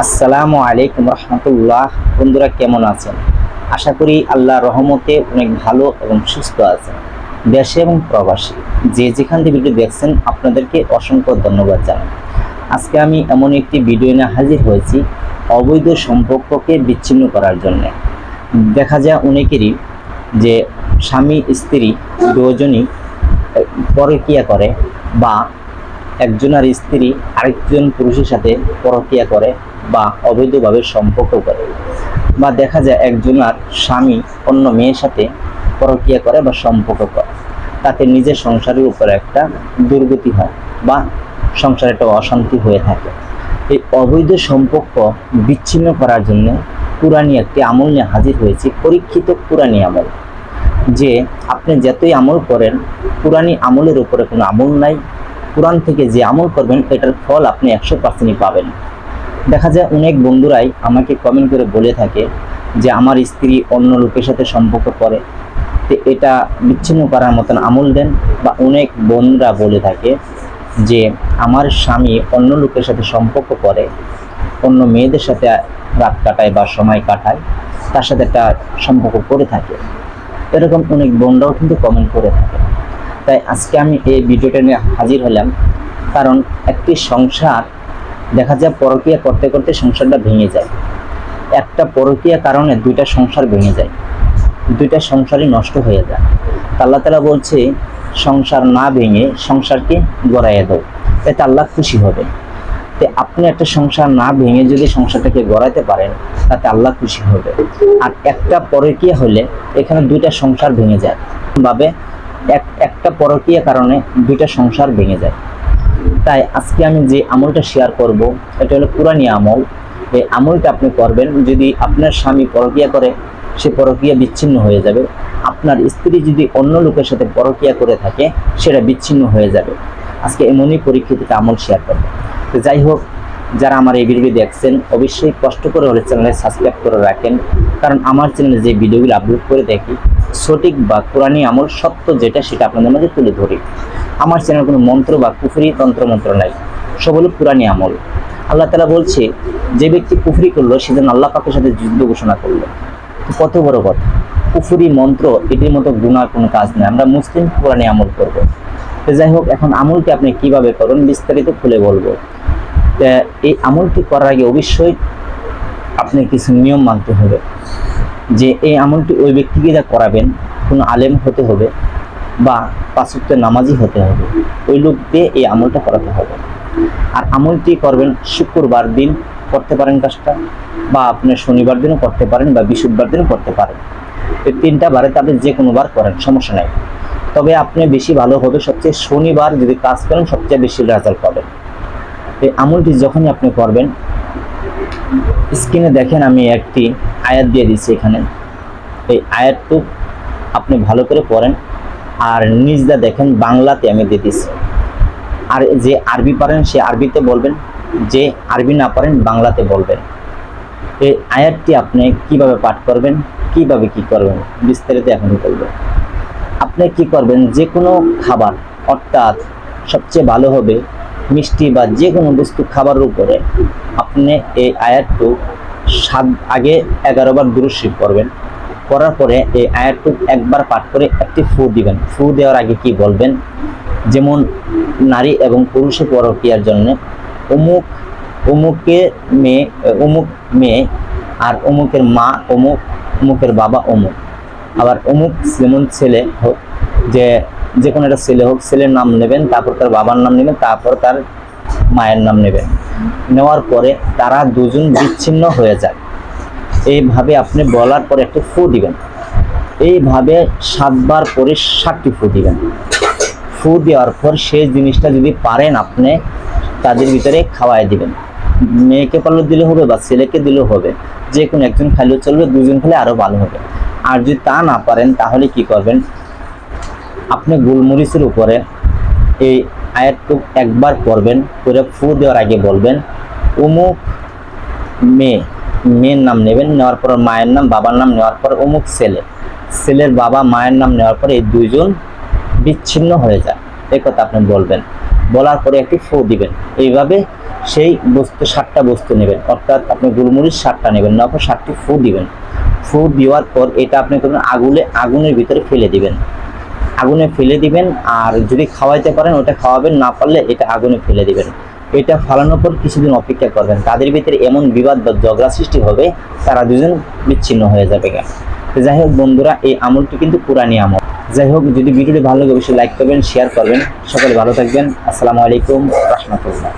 আসসালামু আলাইকুম রহমতুল্লাহ। বন্ধুরা, কেমন আছেন? আশা করি আল্লাহ রহমতে অনেক ভালো এবং সুস্থ আছেন। দেশে এবং প্রবাসী যে যেখান থেকে ভিডিও দেখছেন, আপনাদেরকে অসংখ্য ধন্যবাদ জানাই। আজকে আমি এমন একটি ভিডিও নিয়ে হাজির হয়েছি অবৈধ সম্পর্ককে বিচ্ছিন্ন করার জন্য। দেখা যায় অনেকেরই যে স্বামী, স্ত্রী দুজনই পরকিয়া করে বা একজনের স্ত্রী আরেকজন পুরুষের সাথে পরকিয়া করে। বা অবৈধভাবে সম্পর্ক করে। বা দেখা যায় একজনার স্বামী অন্য মেয়ের সাথে পরকিয়া করে বা সম্পর্ক করে। তাতে নিজের সংসারের উপরে একটা দুর্গতি হয় বা সংসারে একটা অশান্তি হয়ে থাকে। এই অবৈধ সম্পর্ক বিচ্ছিন্ন করার জন্য পুরানি একটি আমল নিয়ে হাজির হয়েছে, পরীক্ষিত পুরানি আমল। যে আপনি যতই আমল করেন পুরানি আমলের উপরে কোনো আমল নাই। কোরআন থেকে যে আমল করবেন, এটার ফল আপনি একশো পার্সেন্টই পাবেন। দেখা যায় অনেক বন্ধুরাই আমাকে কমেন্ট করে বলে থাকে যে আমার স্ত্রী অন্য লোকের সাথে সম্পর্ক করে। তো এটা বিচ্ছিন্ন করার মতন আমল দেন বা অনেক বোনরা বলে থাকে যে আমার স্বামী অন্য লোকের সাথে সম্পর্ক করে, অন্য মেয়েদের সাথে রাত কাটায় বা সময় কাটায়, তার সাথে একটা সম্পর্ক করে থাকে। এরকম অনেক বোনরাও কিন্তু কমেন্ট করে থাকে। তাই আজকে আমি এই ভিডিওটা নিয়ে হাজির হলাম কারণ একটি সংসার দেখা যায় পরকীয়া করতে করতে সংসারটা ভেঙে যায়। একটা পরকীয়া কারণে দুইটা সংসার ভেঙে যায়। দুইটা সংসারই নষ্ট হয়ে যায়। আল্লাহ তালা বলছে, সংসার না ভেঙে সংসারকে গড়াইয়া দাও, এতে আল্লাহ খুশি হবে তো আপনি একটা সংসার না ভেঙে যদি সংসারটাকে গড়াইতে পারেন, তাতে আল্লাহ খুশি হবে। আর একটা পরকীয়া হলে এখানে দুইটা সংসার ভেঙে যায়। ভাবে, এক, একটা পরকীয়া কারণে দুইটা সংসার ভেঙে যায়। তাই আজকে আমি যে আমলটা শেয়ার করব, এটা হলো পুরানি আমল। এই আমলটা আপনি করবেন, যদি আপনার স্বামী পরকীয়া করে, সে পরকীয়া বিচ্ছিন্ন হয়ে যাবে। আপনার স্ত্রী যদি অন্য লোকের সাথে পরকীয়া করে থাকে, সেটা বিচ্ছিন্ন হয়ে যাবে। আজকে এমনই পরীক্ষিত আমল শেয়ার করব। তো যাই হোক, যারা আমার এই ভিডিও দেখছেন, অবশ্যই কষ্ট করে হলে চ্যানেলে সাবস্ক্রাইব করে রাখেন। কারণ আমার চ্যানেলে যে ভিডিওগুলো আপলোড করে দেখি সঠিক বা কোরআনী আমল সত্য যেটা সেটা আপনাদের মাঝে তুলে ধরি। আমার চ্যানেল কোনো মন্ত্র বা কুফরি তন্ত্র মন্ত্র নাই। সব হলো কোরআনী আমল। আল্লাহ তালা বলছে, যে ব্যক্তি কুফরি করল সেদিন আল্লাহ পাকের সাথে যুদ্ধ ঘোষণা করল। কত বড় কথা। কুফরি মন্ত্র, এটির মতো গুণার কোনো কাজ নেই। আমরা মুসলিম কোরআনী আমল করব। তো যাই হোক, এখন আমলটি আপনি কীভাবে করুন, বিস্তারিত খুলে বলব। এই আমলটি করার আগে অবশ্যই আপনি কিছু নিয়ম মানতে হবে। যে এই আমলটি ওই ব্যক্তিকে যা করাবেন, কোনো আলেম হতে হবে বা পাঁচত্বের নামাজি হতে হবে। ওই লোক দিয়ে এই আমলটা করাতে হবে। আর আমলটি করবেন শুক্রবার দিন, করতে পারেন কাজটা, বা আপনি শনিবার দিনও করতে পারেন বা বৃহস্পতিবার দিনও করতে পারেন। এই তিনটা বারে তাদের যে কোনো বার করেন, সমস্যা নাই। তবে আপনি বেশি ভালো হবে সবচেয়ে শনিবার যদি কাজ করেন, সবচেয়ে বেশি রেজাল্ট পাবেন। এই আমলটি যখনই আপনি করবেন স্ক্রিনে দেখেন আমি একটি আয়াত দিয়ে দিচ্ছি এখানে। এই আয়াতটু আপনি ভালো করে পড়েন আর নিজদা দেখেন, বাংলাতে আমি দিয়ে দিচ্ছি আর যে আরবি পারেন, সে আরবিতে বলবেন, যে আরবি না পারেন, বাংলাতে বলবেন। এই আয়াতটি আপনি কীভাবে পাঠ করবেন, কীভাবে কি করবেন, বিস্তারিত এখন বলব। আপনি কি করবেন, যে কোনো খাবার, অর্থাৎ সবচেয়ে ভালো হবে মিষ্টি বা যে কোনো বস্তু খাবারের উপরে আপনি এই আয়াতটু সাত আগে এগারো বার দুরুশিব করবেন করার পরে এই আয়াতটু একবার পাঠ করে একটি ফু দিবেন। ফু দেওয়ার আগে কি বলবেন? যেমন নারী এবং পুরুষের পরকিয়ার জন্য অমুক অমুকের মেয়ে, অমুক মেয়ে আর অমুকের মা, অমুক, অমুকের বাবা, অমুক। আবার অমুক যেমন ছেলে হোক, যে যে কোনো একটা ছেলে হোক, ছেলের নাম নেবেন, তারপর তার বাবার নাম নেবেন, তারপর তার মায়ের নাম নেবেন। নেওয়ার পরে তারা দুজন বিচ্ছিন্ন হয়ে যায়। এইভাবে আপনি বলার পরে একটু ফু দিবেন। এইভাবে সাতবার করে সাতটি ফু দিবেন। ফু দেওয়ার পর সেই জিনিসটা যদি পারেন আপনি, তাদের ভিতরে খাওয়াই দিবেন। মেয়েকে পারলে দিলে হবে বা ছেলেকে দিলেও হবে। যে কোনো একজন খাইলেও চলবে, দুজন খেলে আরও ভালো হবে। আর যদি তা না পারেন, তাহলে কি করবেন? আপনি গোলমরিচের উপরে এই আয়াতটুক একবার পড়বেন, করে ফু দেওয়ার আগে বলবেন অমুক মেয়ে মেয়ের নাম নেবেন, নেওয়ার পর মায়ের নাম, বাবার নাম, নেওয়ার পর অমুক ছেলে। ছেলের বাবা, মায়ের নাম, নেওয়ার পর এই দুইজন বিচ্ছিন্ন হয়ে যায়। এই কথা আপনি বলবেন। বলার পরে একটি ফু দিবেন। এইভাবে সেই বস্তু, সাতটা বস্তু নেবেন। অর্থাৎ আপনি গোলমরিচ সাতটা নেবেন না সাতটি ফু দিবেন। ফু দেওয়ার পর এটা আপনি করবেন আগুনে আগুনের ভিতরে ফেলে দিবেন। আগুনে ফেলে দিবেন, আর যদি খাওয়াইতে পারেন, ওটা খাওয়াবেন, না পারলে এটা আগুনে ফেলে দিবেন। এটা ফালানোর পর কিছুদিন অপেক্ষা করবেন। তাদের ভিতরে এমন বিবাদ বা ঝগড়া সৃষ্টি হবে, তারা দুজন বিচ্ছিন্ন হয়ে যাবে। যাই হোক বন্ধুরা, এই আমলটি কিন্তু পুরানি আমল। যাই হোক, যদি ভিডিওটি ভালো লাগে, অবশ্যই লাইক করবেন শেয়ার করবেন। সকলে ভালো থাকবেন। আসসালামু আলাইকুম, রহমতুল্লাহ।